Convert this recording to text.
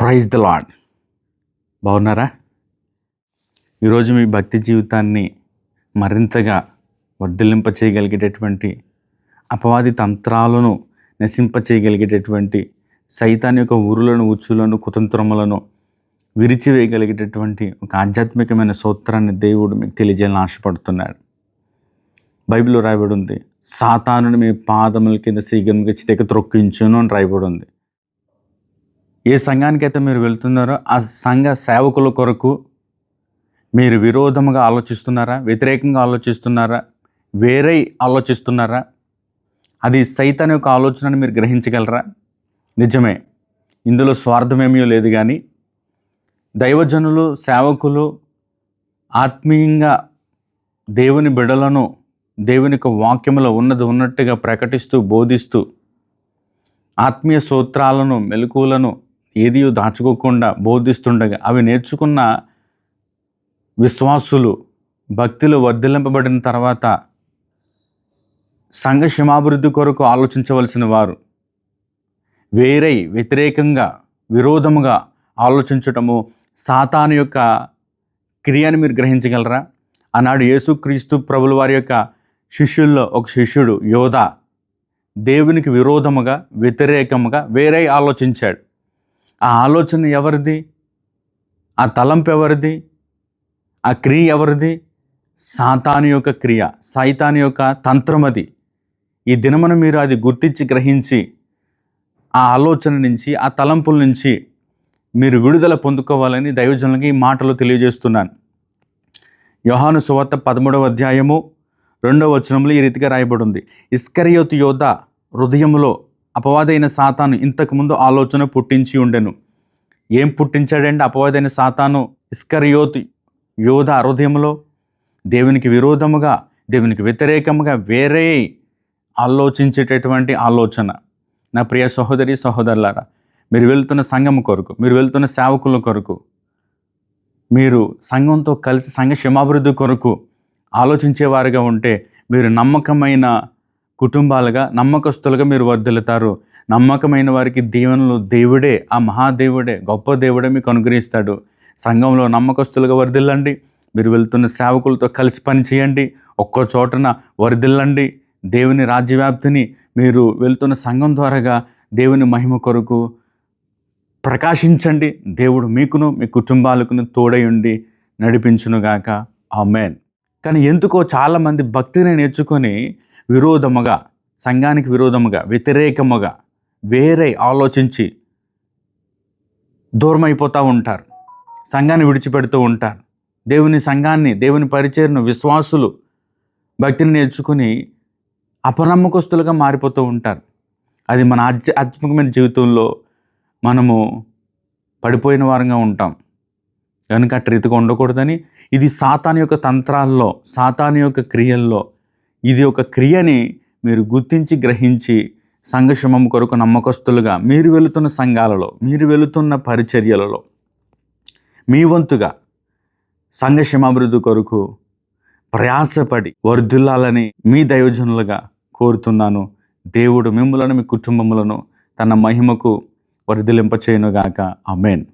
Praise the lord బాగున్నారా? ఈరోజు మీ భక్తి జీవితాన్ని మరింతగా వర్ధిల్లింప చేయగలిగేటటువంటి అపవాది తంత్రాలను నశింప చేయగలిగేటటువంటి సైతాన్ యొక్క ఊరులను ఉచ్చులను కుతంత్రములను విరిచివేయగలిగేటటువంటి ఒక ఆధ్యాత్మికమైన సూత్రాన్ని దేవుడు మీకు తెలియజేయాలని ఆశపడుతున్నాడు. బైబిల్లో రాయబడి ఉంది సాతానుని మీ పాదముల కింద శీఘ్రంగా చితక త్రొక్కించును అని రాయబడి ఉంది. ఏ సంఘానికి అయితే మీరు వెళ్తున్నారో ఆ సంఘ సేవకుల కొరకు మీరు విరోధముగా ఆలోచిస్తున్నారా? వ్యతిరేకంగా ఆలోచిస్తున్నారా? వేరే ఆలోచిస్తున్నారా? అది సైతాన్ యొక్క ఆలోచనని మీరు గ్రహించగలరా? నిజమే. ఇందులో స్వార్థమేమీ లేదు కానీ దైవజనులు సేవకులు ఆత్మీయంగా దేవుని బిడలను దేవుని యొక్క వాక్యములో ఉన్నది ఉన్నట్టుగా ప్రకటిస్తూ బోధిస్తూ ఆత్మీయ సూత్రాలను మెలకువలను ఏది దాచుకోకుండా బోధిస్తుండగా అవి నేర్చుకున్న విశ్వాసులు భక్తిలో వర్ధిల్లింపబడిన తర్వాత సంఘ క్షమాభివృద్ధి కొరకు ఆలోచించవలసిన వారు వేరై వ్యతిరేకంగా విరోధముగా ఆలోచించటము సాతాను యొక్క క్రియను మీరు గ్రహించగలరా? ఆనాడు యేసుక్రీస్తు ప్రభుల వారి యొక్క శిష్యుల్లో ఒక శిష్యుడు యోధ దేవునికి విరోధముగా వ్యతిరేకముగా వేరే ఆలోచించాడు. ఆ ఆలోచన ఎవరిది? ఆ తలంపు ఎవరిది? ఆ క్రియ ఎవరిది? సాతాను యొక్క క్రియ సైతాను యొక్క తంత్రం అది. ఈ దినమున మీరు అది గుర్తించి గ్రహించి ఆ ఆలోచన నుంచి ఆ తలంపుల నుంచి మీరు విడుదల పొందుకోవాలని దైవజనులకి ఈ మాటలు తెలియజేస్తున్నాను. యోహాను సువార్త పదమూడవ అధ్యాయము రెండవ వచనంలో ఈ రీతిగా రాయబడి ఉంది. ఇస్కరియోతి యోధ హృదయంలో అపవాదైన సాతాను ఇంతకుముందు ఆలోచన పుట్టించి ఉండెను. ఏం పుట్టించాడంటే అపవాదైన సాతాను? ఇస్కరియోతి యోధ హృదయంలో దేవునికి విరోధముగా దేవునికి వ్యతిరేకముగా వేరే ఆలోచించేటటువంటి ఆలోచన. నా ప్రియ సహోదరి సహోదరులారా మీరు వెళ్తున్న సంఘం కొరకు మీరు వెళ్తున్న సేవకుల కొరకు మీరు సంఘంతో కలిసి సంఘ క్షమాభివృద్ధి కొరకు ఆలోచించేవారుగా ఉంటే మీరు నమ్మకమైన కుటుంబాలుగా నమ్మకస్తులుగా మీరు వర్ధిల్లుతారు. నమ్మకమైన వారికి దీవెనలు దేవుడే ఆ మహాదేవుడే గొప్ప దేవుడే మీకు అనుగ్రహిస్తాడు. సంఘంలో నమ్మకస్తులుగా వరదిల్లండి మీరు వెళ్తున్న సేవకులతో కలిసి పనిచేయండి ఒక్కో చోటన వరదిల్లండి దేవుని రాజ్యవ్యాప్తిని మీరు వెళ్తున్న సంఘం ద్వారాగా దేవుని మహిమ కొరకు ప్రకాశించండి. దేవుడు మీకును మీ కుటుంబాలకును తోడై ఉండి నడిపించునుగాక. ఆమెన్. కానీ ఎందుకో చాలామంది భక్తిని నేర్చుకొని విరోధముగా సంఘానికి విరోధముగా వ్యతిరేకముగా వేరే ఆలోచించి దూరం అయిపోతూ ఉంటారు. సంఘాన్ని విడిచిపెడుతూ ఉంటారు. దేవుని సంఘాన్ని దేవుని పరిచయను విశ్వాసులు భక్తిని నేర్చుకుని అపనమ్మకస్తులుగా మారిపోతూ ఉంటారు. అది మన ఆధ్యాత్మికమైన జీవితంలో మనము పడిపోయిన వారంగా ఉంటాం. కనుక అటు రీతిగా ఉండకూడదని. ఇది సాతాన్ యొక్క తంత్రాల్లో సాతాన్ యొక్క క్రియల్లో ఇది ఒక క్రియని మీరు గుర్తించి గ్రహించి సంఘశ్రమం కొరకు నమ్మకస్తులుగా మీరు వెళుతున్న సంఘాలలో మీరు వెళుతున్న పరిచర్యలలో మీ వంతుగా సంఘక్షమాభివృద్ధి కొరకు ప్రయాసపడి వర్ధిల్లాలని మీ దైవజనులుగా కోరుతున్నాను. దేవుడు మిమ్మలను మీ కుటుంబములను తన మహిమకు వర్ధిలింపచేయునుగాక అమెన్